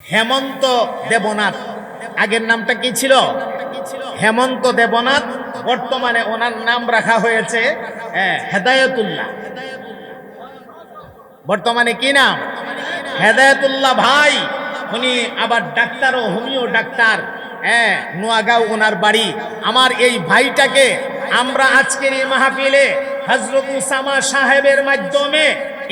হেমন্ত দেবনাথ। আগের নামটা কি ছিল? হেমন্ত দেবনাথ। বর্তমানে ওনার নাম রাখা হয়েছে হ্যাঁ, হেদায়তুল্লাহ। বর্তমানে কি নাম? হেদায়তুল্লাহ ভাই। উনি আবার ডাক্তার ও হোমিও ডাক্তার হ্যাঁ নোয়াগাঁও ওনার বাড়ি। আমার এই ভাইটাকে আমরা আজকের এই মাহফিলে হজরত উসামা সাহেবের মাধ্যমে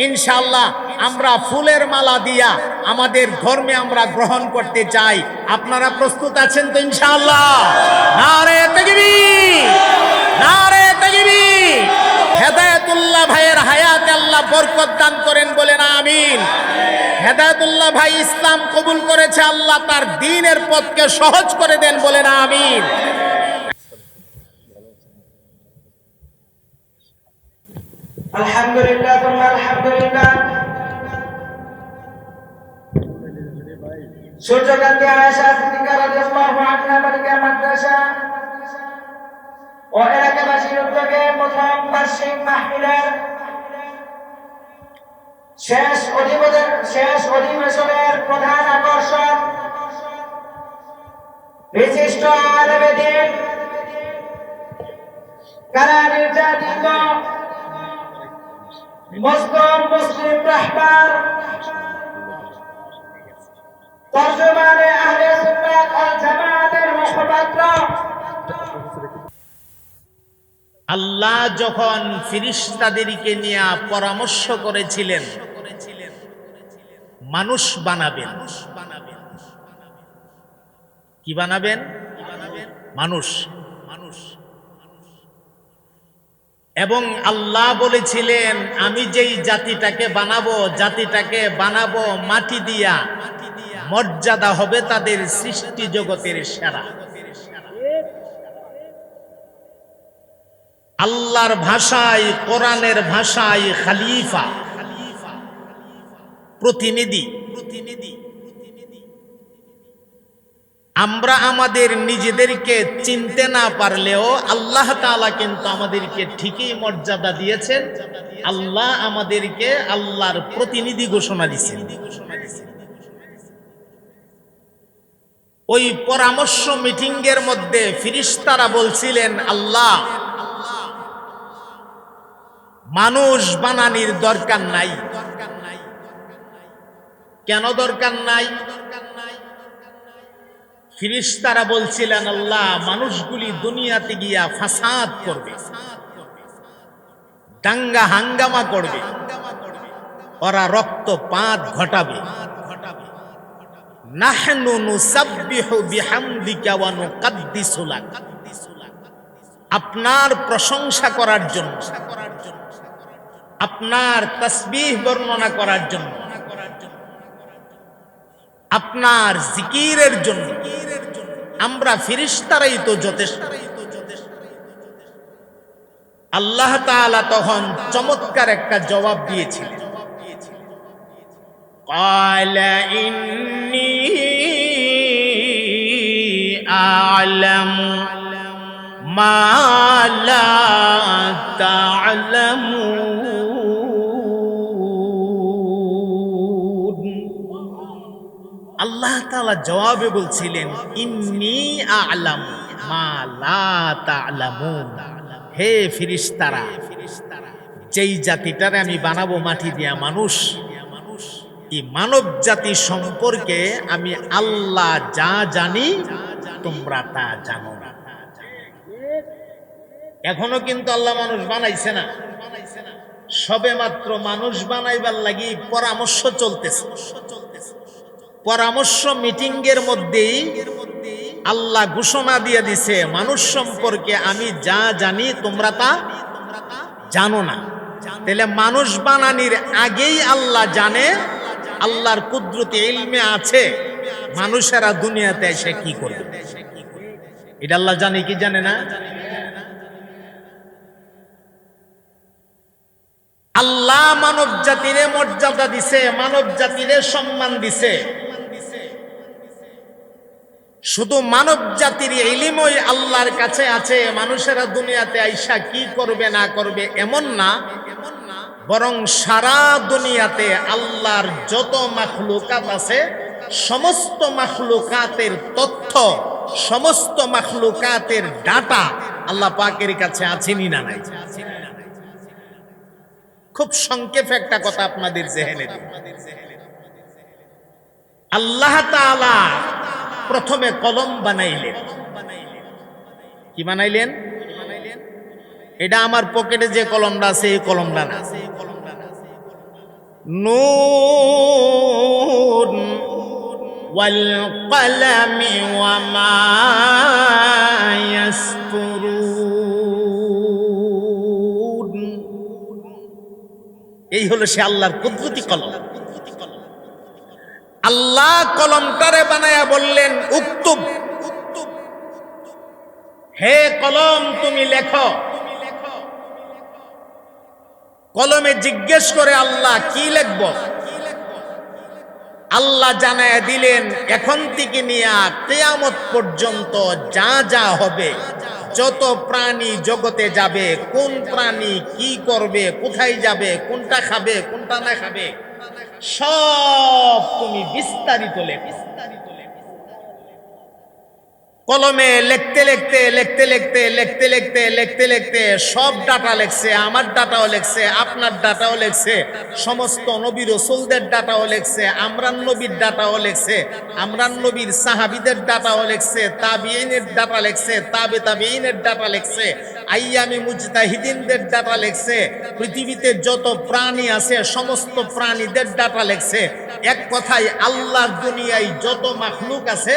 ইনশাল্লাহ আমরা ফুলের মালা দিয়া আমাদের ধর্মে আমরা গ্রহণ করতে চাই। আপনারা প্রস্তুত আছেন তো ইনশাআল্লাহ? নারে তাকবীর নারে তাকবীর। হেদায়েতুল্লাহ ভাইয়ের হায়াতে আল্লাহ বরকত দান করেন বলেন আমিন। হেদায়েতুল্লাহ ভাই ইসলাম কবুল করেছে, আল্লাহ তার দিনের পথকে সহজ করে দেন বলেন আমিন। আলহামদুলিল্লাহ তোমরা আলহামদুলিল্লাহ। সূর্যকান্তি আয়েশা সিদ্দিকা রাদিয়াল্লাহু আনহা বালিকা মাদ্রাসা। ও এলাকাবাসীর উদ্যোগে প্রথম বার্ষিক মাহফিলের শেষ অধিবেশন, শেষ অধিবেশনের প্রধান আকর্ষণ বিশিষ্ট আলেমে দিন। কারা নির্যাতিত মুসলিম মুসলিম রাহবার। তর্জমানে আহলে সুন্নাত ওয়াল জামাতের মুখপাত্র। আল্লাহ যখন ফিরিস্তাদেরকে নিয়ে পরামর্শ করেছিলেন, মানুষ বানাবেন। কি বানাবেন? মানুষ মানুষ। এবং আল্লাহ বলেছিলেন, আমি যেই জাতিটাকে বানাবো জাতিটাকে বানাবো মাটি দিয়া, মর্যাদা হবে তাদের সৃষ্টি জগতের সেরা। আল্লাহর ভাষায়, কোরআনের ভাষায় খালিফা, প্রতিনিধি। প্রতিনিধি আমরা আমাদের নিজেদেরকে চিনতে না পারলেও আল্লাহ তাআলা কিন্তু আমাদেরকে ঠিকই মর্যাদা দিয়েছেন। আল্লাহ আমাদেরকে আল্লাহর প্রতিনিধি ঘোষণা দিয়েছেন। ওই পরামর্শ মিটিং এর মধ্যে ফিরিস্তারা বলছিলেন, আল্লাহ, মানুষ বানানির দরকার নাই। কেন দরকার নাই দরকার নাই? ফিরিস্তারা বলছিলেন, আল্লাহ, মানুষগুলি দুনিয়াতে গিয়া ফাসাদ করবে, দাঙ্গা হাঙ্গামা করবে, ওরা রক্ত রক্তপাত ঘটাবে। আপনার প্রশংসা করার জন্য, আপনার তসবিহ বর্ণনা করার জন্য, আপনার জিকিরের জন্য আমরা ফিরিস্তারাই তো যথেষ্ট আল্লাহ তাআলা তখন চমৎকার একটা জবাব দিয়েছিলেন قال إني أعلم ما لا تعلمون আল্লাহ তালা জবাবে বলছিলেন, ইন্নি আ'লাম হে ফিরিস্তারা যেই জাতিটারে আমি বানাবো মাটি দিয়া মানুষ, এই মানব জাতি সম্পর্কে আমি আল্লাহ যা জানি, তোমরা তা জানো না। এখনও কিন্তু আল্লাহ মানুষ বানাইছে না। সবে মাত্র মানুষ বানাইবার লাগি পরামর্শ চলতেছে। পরামর্শ মিটিং এর মধ্যেই আল্লাহ ঘোষণা দিয়ে দিছে, মানুষ সম্পর্কে আমি যা জানি তোমরা তা জানো না। তাহলে মানুষ বানানির আগেই আল্লাহ জানে আল্লাহর কুদরতি ইলমে আছে, মানুষেরা দুনিয়াতে এসে কি করবে? এটা আল্লাহ জানে, কি জানে না? আল্লাহ মানব জাতিরে মর্যাদা দিছে মানব জাতিরে সম্মান দিছে। শুধু মানব জাতির ইলিমই আল্লাহর কাছে আছে, মানুষেরা দুনিয়াতে আইসা কি করবে না করবে এমন না, বরং সারা দুনিয়াতে আল্লাহর যত মাখলুকাত আছে, সমস্ত মাখলুকাতের তথ্য, সমস্ত মাখলুকাতের ডাটা আল্লাহ পাকের কাছে আছেনি না নাই খুব সংক্ষেপে একটা কথা আপনাদের জেহেনে। আল্লাহ তাআলা প্রথমে কলম বানাইলেন। কি বানাইলেন? এটা আমার পকেটে যে কলমটা আছে, এই কলমটা না। নূর ওয়াল কলমি ওয়া এই হলো সে আল্লাহর কুদরতি কলম। আল্লাহ কলমটারে বানায়া বললেন, উক্তুব। হে কলম, তুমি লেখো। কলমে জিজ্ঞেস করে আল্লাহ, কি লিখব? আল্লাহ জানায় দিলেন, এখন থেকে নিয়ে তেয়ামত পর্যন্ত যা যা হবে, যত প্রাণী জগতে যাবে, কোন প্রাণী কি করবে, কোথায় যাবে, কোনটা খাবে, কোনটা না খাবে সব তুমি বিস্তারিত কলমে লিখতে লিখতে লিখতে লিখতে লিখতে লিখতে লিখতে লিখতে সব ডাটা লেখছে, আমার ডাটাও লেখছে, আপনার ডাটাও লেখছে, সমস্ত নবী রসুলদের ডাটাও লেখছে, আমরান নবীর ডাটাও লেখছে, আমরান নবীর সাহাবিদের ডাটাও লেখছে তাবিইনের ডাটা লেখছে, তাবে তাবিইনের ডাটা লেখছে আইয়ামি মুজতাহিদিনদের ডাটা লেখছে, পৃথিবীতে যত প্রাণী আছে, সমস্ত প্রাণীদের ডাটা লেখছে। এক কথায়, আল্লাহর দুনিয়ায় যত মাখলুক আছে,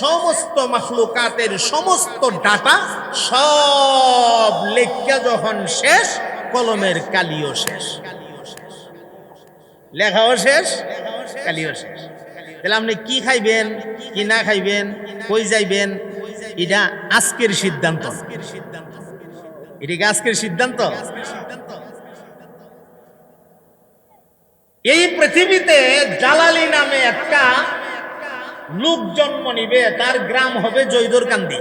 সমস্ত মাখলুকাতের সমস্ত ডাটা সব লেখা যখন শেষ, কলমের কালিও শেষ। লেখাও শেষ, কালিও শেষ। তাহলে আপনি কি খাইবেন, কি না খাইবেন, কই যাইবেন, এটা আজকের সিদ্ধান্ত আজকের সিদ্ধান্ত। এটা আজকের সিদ্ধান্ত? এই পৃথিবীতে জালালি নামে একটা লোক জন্ম নিবে, তার গ্রাম হবে জৈদরকান্দি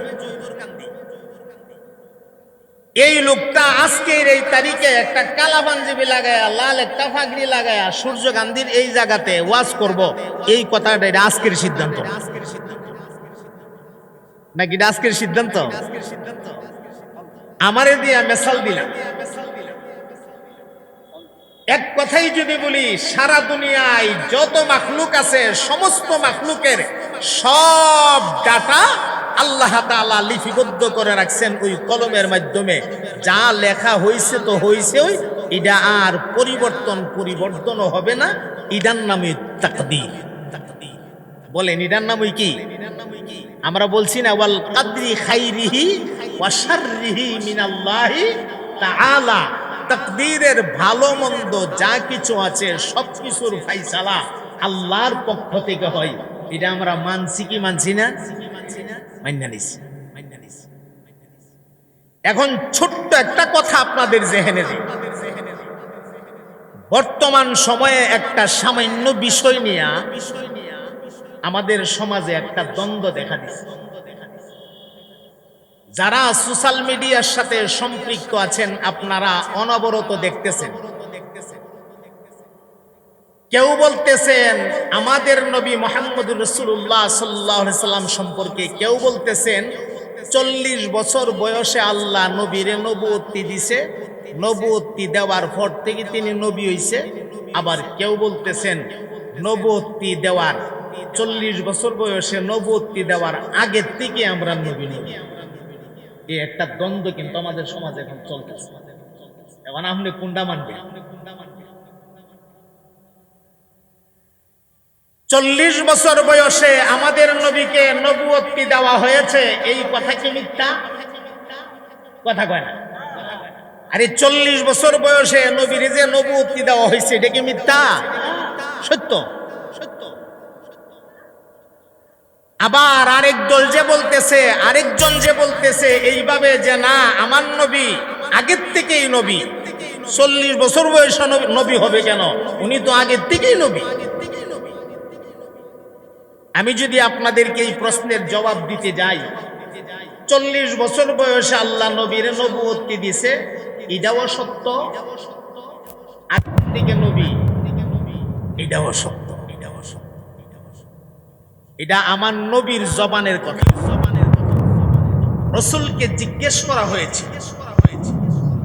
এই লোকটা আজকের এই তারিখে একটা কালা পাঞ্জাবি লাগায়া, লাল একটা ফাগড়ি লাগায়া সূর্য গান্ধীর এই জায়গাতে ওয়াজ করব। এই কথাটা এটা আজকের সিদ্ধান্ত। নাকি এটা আজকের সিদ্ধান্ত? আমারে দিয়া মেসাল দিলাম। এক কথাই যদি বলি, সারা দুনিয়ায় যত মাখলুক আছে, সমস্ত মাখলুকের সব ডাটা আল্লাহ তাআলা লিপিবদ্ধ করে রাখছেন ওই কলমের মাধ্যমে। যা লেখা হয়েছে তো হয়েছে ওই এটা আর পরিবর্তন পরিবর্তনও হবে না। ইডার নামে তাকদীর। বলেন ইডার নাম ওই কি? আমরা বলছি না, ওয়াল কাদরি খাইরিহি ওয়া শাররিহি মিনাল্লাহি তাআলা, তাকদীরের ভালো মন্দ যা কিছু আছে সব কিছুর ফাইসালা আল্লাহর পক্ষ থেকে হয়। এটা আমরা মানছি কি মানছি না? মাইনা নিছি এখন ছোট্ট একটা কথা আপনাদের জেহেনে বর্তমান সময়ে একটা সামান্য বিষয় নিয়ে আমাদের সমাজে একটা দ্বন্দ্ব দেখা দিচ্ছে। যারা সোশ্যাল মিডিয়ার সাথে সম্পৃক্ত আছেন, আপনারা অনবরত দেখতেছেন। কেউ বলতেছেন, আমাদের নবী মোহাম্মদ রসুল্লাহ সাল্লাহ সাল্লাম সম্পর্কে কেউ বলতেছেন, চল্লিশ বছর বয়সে আল্লাহ নবীরে নবুত্তি দিছে নবুত্তি দেওয়ার পর থেকে তিনি নবী হইছে। আবার কেউ বলতেছেন নবুত্তি দেওয়ার, চল্লিশ বছর বয়সে নবুত্তি দেওয়ার আগের থেকে আমরা নবী নবী এই একটা দ্বন্দ্ব কিন্তু আমাদের সমাজে এখন চলতেছে। এখন আপনি কোনটা মানবেন? চল্লিশ বছর বয়সে আমাদের নবীকে নবুয়ত্তি দেওয়া হয়েছে? এই কথা কি মিথ্যা? কথা কয় না। আরে চল্লিশ বছর বয়সে নবীর যে নবুয়ত্তি দেওয়া হয়েছে, এটা কি মিথ্যা? সত্য। আবার আরেক দল যে বলতেছে, আরেকজন যে বলতেছে, এইভাবে যে না, আমার নবী, আগের থেকেই নবী। চল্লিশ বছর বয়সে নবী- হবে কেন? উনি তো আগের থেকেই নবী। আমি যদি আপনাদেরকে এই প্রশ্নের জবাব দিতে যাই, চল্লিশ বছর বয়সে আল্লাহ নবীর নবুয়ত্তি দিছে, এটাও সত্য? আগের থেকে নবী, এটাও সত্য। এটা আমার নবীর জবানের কথা। রসুলকে জিজ্ঞেস করা হয়েছে।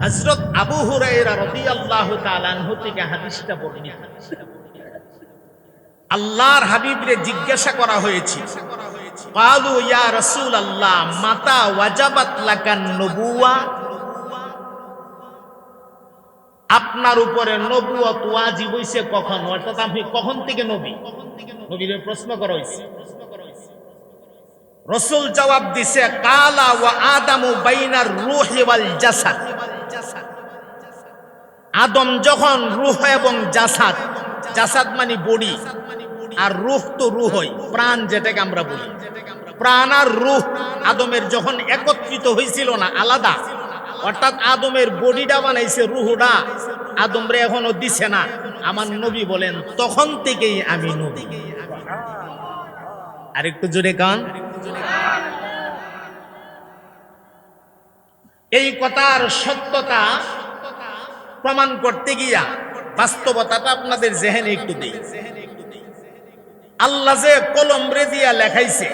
হজরত আবু হুরাইরা রাদিয়াল্লাহু তাআলা আনহু থেকে হাদিসটা বর্ণিত। আল্লাহর হাবিবরে জিজ্ঞাসা করা হয়েছে। কালু ইয়া রাসূল আল্লাহ মাতা ওয়াজাবাত লাকান নবুয়া আপনার উপরে নবুয়ত ওয়াজিব হইছে কখন? অর্থাৎ আপনি কখন থেকে নবী? নবীর প্রশ্ন করা হয়েছে রসুল জবাব দিছে, কালা ওয়া আদামু বাইনার রুহি ওয়াল জাসাদ। আদম যখন রুহ এবং জাসাদ জাসাদ মানে বডি, আর রুহ তো রুহই, প্রাণ যেটাকে আমরা বলি। প্রাণ আর রুহ আদমের যখন একত্রিত হয়েছিল না, আলাদা অর্থাৎ আদমের বডিটা বানাইছে, রুহটা। আদমরে এখনও দিছে না। আমার নবী বলেন, তখন থেকেই আমি নবী। আর একটু জোরে কান। এই কথার সত্যতা প্রমাণ করতে গিয়া বাস্তবতাটা আপনাদের জেহেনে একটু দিই। আল্লাহ যে কলম রে দিয়া লেখাইছে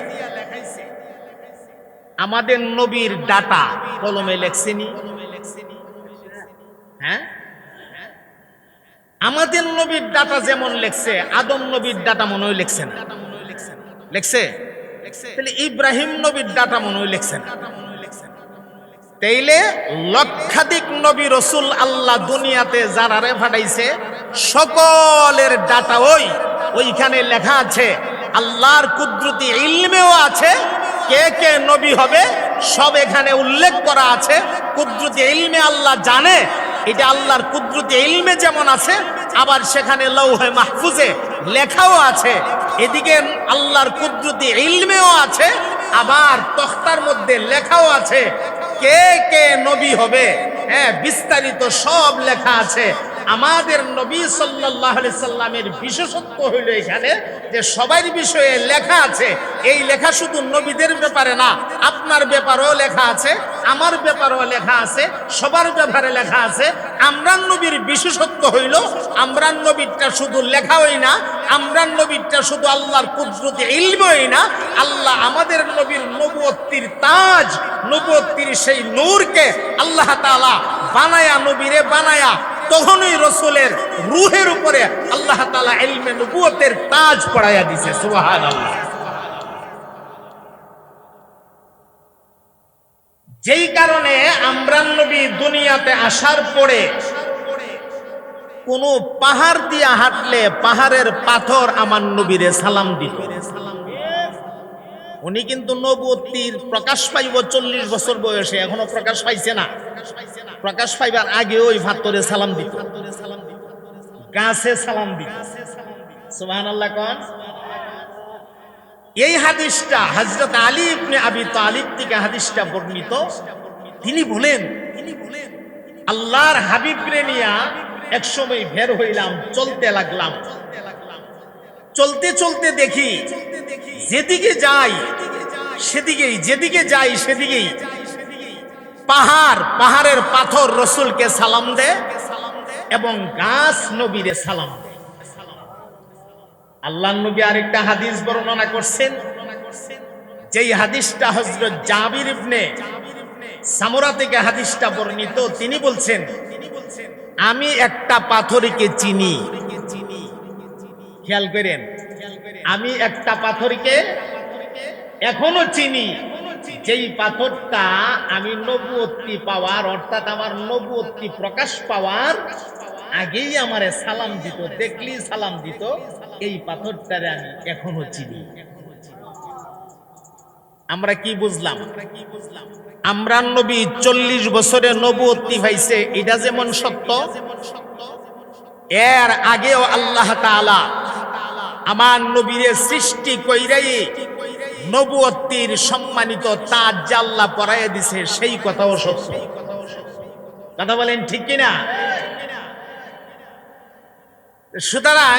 আমাদের নবীর ডাটা কলমে লেখছেনি। হ্যাঁ? আমাদের নবীর ডাটা যেমন লেখছে, আদম নবীর ডাটা মনে হয় লেখছে না। লেখছে? তাহলে ইব্রাহিম নবীর ডাটা মনে হয় লেখছে না। তাইলে লক্ষাধিক নবী রসুল আল্লাহ দুনিয়াতে যারারে ফাটাইছে সকলের ডাটা ওই। ওইখানে লেখা আছে, আল্লাহর কুদরতি ইলমেও আছে কে কে নবী হবে, সব এখানে উল্লেখ করা আছে। কুদরতি ইলমে আল্লাহ জানে, এটা আল্লাহর কুদরতি ইলমে যেমন আছে, আবার সেখানে লৌহে মাহফুজে লেখাও আছে। এদিকে আল্লাহর কুদরতি ইলমেও আছে, আবার তখতার মধ্যে লেখাও আছে। কে কে নবী হবে হ্যাঁ বিস্তারিত সব লেখা আছে। আমাদের নবী সাল্লাহ সাল্লামের বিশেষত্ব হইল এখানে যে সবার বিষয়ে লেখা আছে, এই লেখা শুধু নবীদের ব্যাপারে না, আপনার ব্যাপারেও লেখা আছে, আমার ব্যাপারেও লেখা আছে, সবার ব্যাপারে লেখা আছে। আমরান নবীর বিশেষত্ব হইল আমরান নবীরটা শুধু লেখাই না আমরান নবীরটা শুধু আল্লাহর কুদরতি ইলমই না, আল্লাহ আমাদের নবীর নবুয়ত্তির তাজ নবুয়ত্তির সেই নূরকে আল্লাহ তালা বানায়া, নবীরে বানায়া তখনই রসুলের রুহের উপরে আল্লাহ তালা এলমে নবুয়তের তাজ পড়াইয়া দিছে সুবাহান আল্লাহ যেই কারণে আমরান নবী দুনিয়াতে আসার পরে কোন পাহাড় দিয়া হাঁটলে পাহাড়ের পাথর আমার নবীরে সালাম দিত। উনি কিন্তু নবতির প্রকাশ পাইব চল্লিশ বছর বয়সে, এখনও প্রকাশ পাইছে না। প্রকাশ পাইবার আগে ওই ভাতরে সালাম দিত। গাছে সালাম দিত। সুবাহ আল্লাহ কন। এই হাদিসটা হজরত আলী ইবনে আবি তালিব থেকে হাদিসটা বর্ণিত। তিনি বলেন তিনি বলেন, আল্লাহর হাবিবরে নিয়া একসময় বের হইলাম, চলতে লাগলাম। চলতে চলতে দেখি, যেদিকে যাই, সেদিকেই, যেদিকে যাই, সেদিকেই পাহাড়, পাহাড়ের পাথর রসুলকে সালাম দে এবং গাছ নবীরে সালাম দে। আল্লাহ নবী আরেকটা হাদিস বর্ণনা করছেন। যেই হাদিসটা হজরত জাবির ইবনে সামরা থেকে হাদিসটা বর্ণিত, তিনি বলছেন, আমি একটা পাথরকে চিনি। খেয়াল করেন, আমি একটা পাথরকে এখনও চিনি। যেই পাথরটা আমি নবুয়ত্তি পাওয়ার, অর্থাৎ আমার নবুয়ত্তি প্রকাশ পাওয়ার, আগেই আমারে সালাম দিত দেখলি সালাম দিত, এই পাথরটারে আমি এখনও চিনি। আমরা কি বুঝলাম? আমরা নবী চল্লিশ বছরে নবুয়ত্তি পাইছে, এটা যেমন সত্য, এর আগেও আল্লাহ তাআলা আমার নবীরে সৃষ্টি কইরাই নবুয়ত্তির সম্মানিত তাজ জাল্লা পরাইয়া দিছে, সেই কথাও সত্য। কথা বলেন ঠিক কিনা? সুতরাং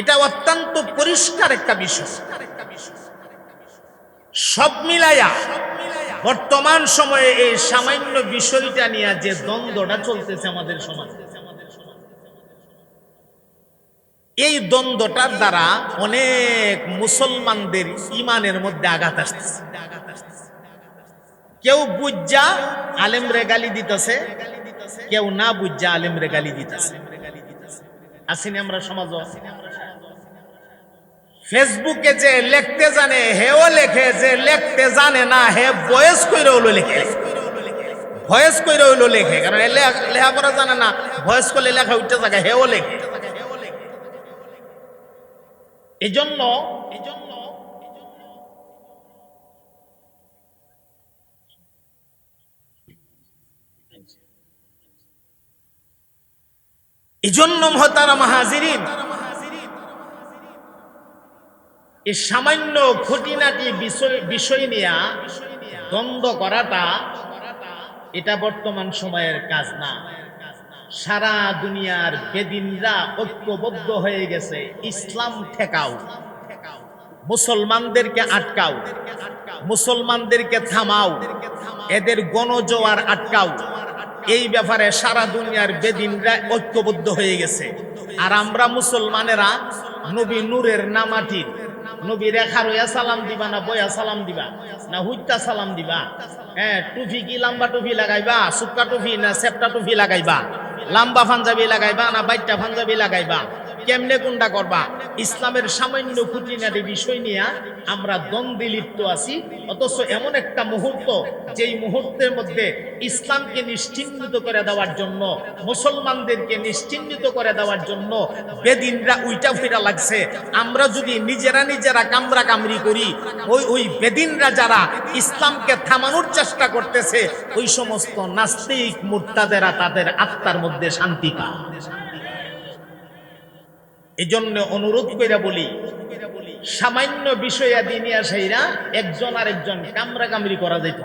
এটা অত্যন্ত পরিষ্কার একটা বিষয়। সব মিলাইয়া বর্তমান সময়ে এই সামান্য বিষয়টা নিয়ে যে দ্বন্দ্বটা চলতেছে আমাদের সমাজে এই দ্বন্দ্বটার দ্বারা অনেক মুসলমানদের ইমানের মধ্যে আঘাত আসতেছে। কেউ বুঝা আলেম রেগালি দিতেছে, কেউ না বুঝা আলেম রেগালি দিতেছে। আসিনি আমরা সমাজ ফেসবুকে যে লিখতে জানে, হেও লেখে, যে লিখতে জানে না, হে বয়স কইরে হলো লেখে। ভয়েস কইরে হইল লেখে, কারণ লেখা- লেখাপড়া জানে না ভয়েস করলে লেখা উঠতে থাকে, হেও লেখে। এজন্য এজন্য এজন্য মহতারা মাহাজিরিন এই সামান্য খুঁটিনাটি বিষয় বিষয় নিয়ে দ্বন্দ্ব করাটা এটা বর্তমান সময়ের কাজ না। সারা দুনিয়ার বেদিনরা ঐক্যবদ্ধ হয়ে গেছে। ইসলাম ঠেকাও। মুসলমানদেরকে আটকাও। মুসলমানদেরকে থামাও। এদের গণজোয়ার আটকাও। এই ব্যাপারে সারা দুনিয়ার বেদিনরা ঐক্যবদ্ধ হয়ে গেছে। আর আমরা মুসলমানেরা নবী নূরের নামাটির। নবী রেখা রইয়া সালাম দিবা না বয়া সালাম দিবা? না হুইটা সালাম দিবা? হ্যাঁ টুপি কি লম্বা টুপি লাগাইবা? সুক্কা টুপি না সেপটা টুপি লাগাইবা? লম্বা পাঞ্জাবি লাগাইবা না বাইটা পাঞ্জাবি লাগাইবা? কেমনে কোনটা করবা? ইসলামের সামান্য খুঁটিনাটি বিষয় নিয়ে আমরা দ্বন্দ্বে লিপ্ত আছি। অথচ এমন একটা মুহূর্ত, যেই মুহূর্তের মধ্যে ইসলামকে নিশ্চিহ্নিত করে দেওয়ার জন্য, মুসলমানদেরকে নিশ্চিহ্নিত করে দেওয়ার জন্য বেদিনরা উইটা ফিরা লাগছে। আমরা যদি নিজেরা নিজেরা কামরা কামড়ি করি, ওই ওই বেদিনরা যারা ইসলামকে থামানোর চেষ্টা করতেছে, ওই সমস্ত নাস্তিক মুর্তাদেরা তাদের আত্মার মধ্যে শান্তি পায়। এজন্য অনুরোধ কইরা বলি, সামান্য বিষয়া দিনিয়া সেইরা একজন আর একজন কামরা কামড়ি করা যেত।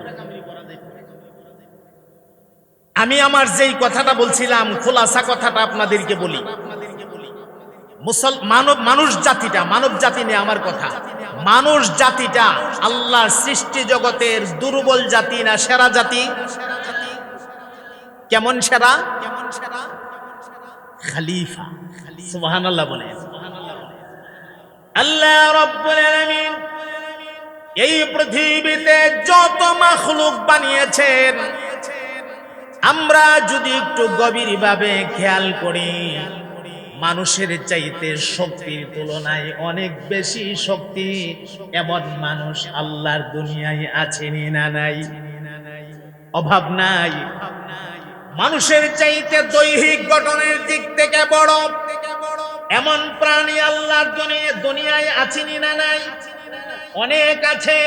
আমি আমার যেই কথাটা বলছিলাম, খোলাসা কথাটা আপনাদেরকে বলি। মুসল, মানব, মানুষ জাতিটা, মানব জাতি নিয়ে আমার কথা। মানুষ জাতিটা আল্লাহর সৃষ্টি জগতের দুর্বল জাতি না সেরা জাতি? কেমন সেরা কেমন সেরা? খালিফা। সুবহানাল্লাহ বলে। আল্লাহ রাব্বুল আলামিন এই পৃথিবীতে যত মাখলুক বানিয়েছেন, আমরা যদি একটু গভীরভাবে খেয়াল করি, মানুষের চাইতে শক্তির তুলনায় অনেক বেশি শক্তি এমন মানুষ আল্লাহর দুনিয়ায় আছেনি না নাই? অভাব নাই? মানুষের চাইতে দৈহিক গঠনের দিক থেকে বড়। এমন প্রাণী আল্লাহর দুনিয়া দুনিয়ায় আছেনি না নাই? অনেক আছে।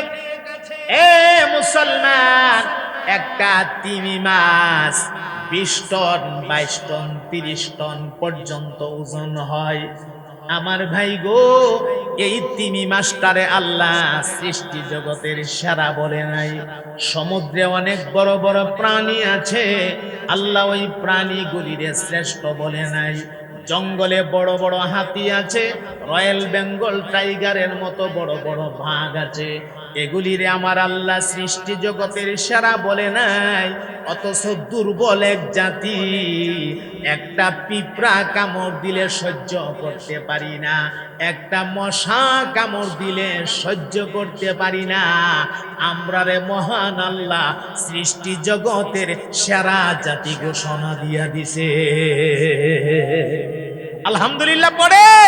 এ মুসলমান, একটা তিমি মাছ বিশ টন, বাইশ টন, তিরিশ টন পর্যন্ত ওজন হয়। আমার ভাই গো, এই তিমি মাস্টারে আল্লাহ সৃষ্টি জগতের সেরা বলে নাই। সমুদ্রে অনেক বড় বড় প্রাণী আছে, আল্লাহ ওই প্রাণীগুলিরে শ্রেষ্ঠ বলে নাই। জঙ্গলে বড় বড় হাতি আছে, রয়্যাল বেঙ্গল টাইগারের মতো বড় বড় বাঘ আছে। এগুলিরে আমার আল্লাহ সৃষ্টি জগতের সেরা বলে নাই, অথচ দুর্বল এক জাতি। একটা পিঁপড়া কামড় দিলে সহ্য করতে পারি না, একটা মশা কামড় দিলে সহ্য করতে পারি না। আমরা রে মহান আল্লাহ সৃষ্টি জগতের সেরা জাতি ঘোষণা দিয়া দিছে। আলহামদুলিল্লাহ, পড়ে।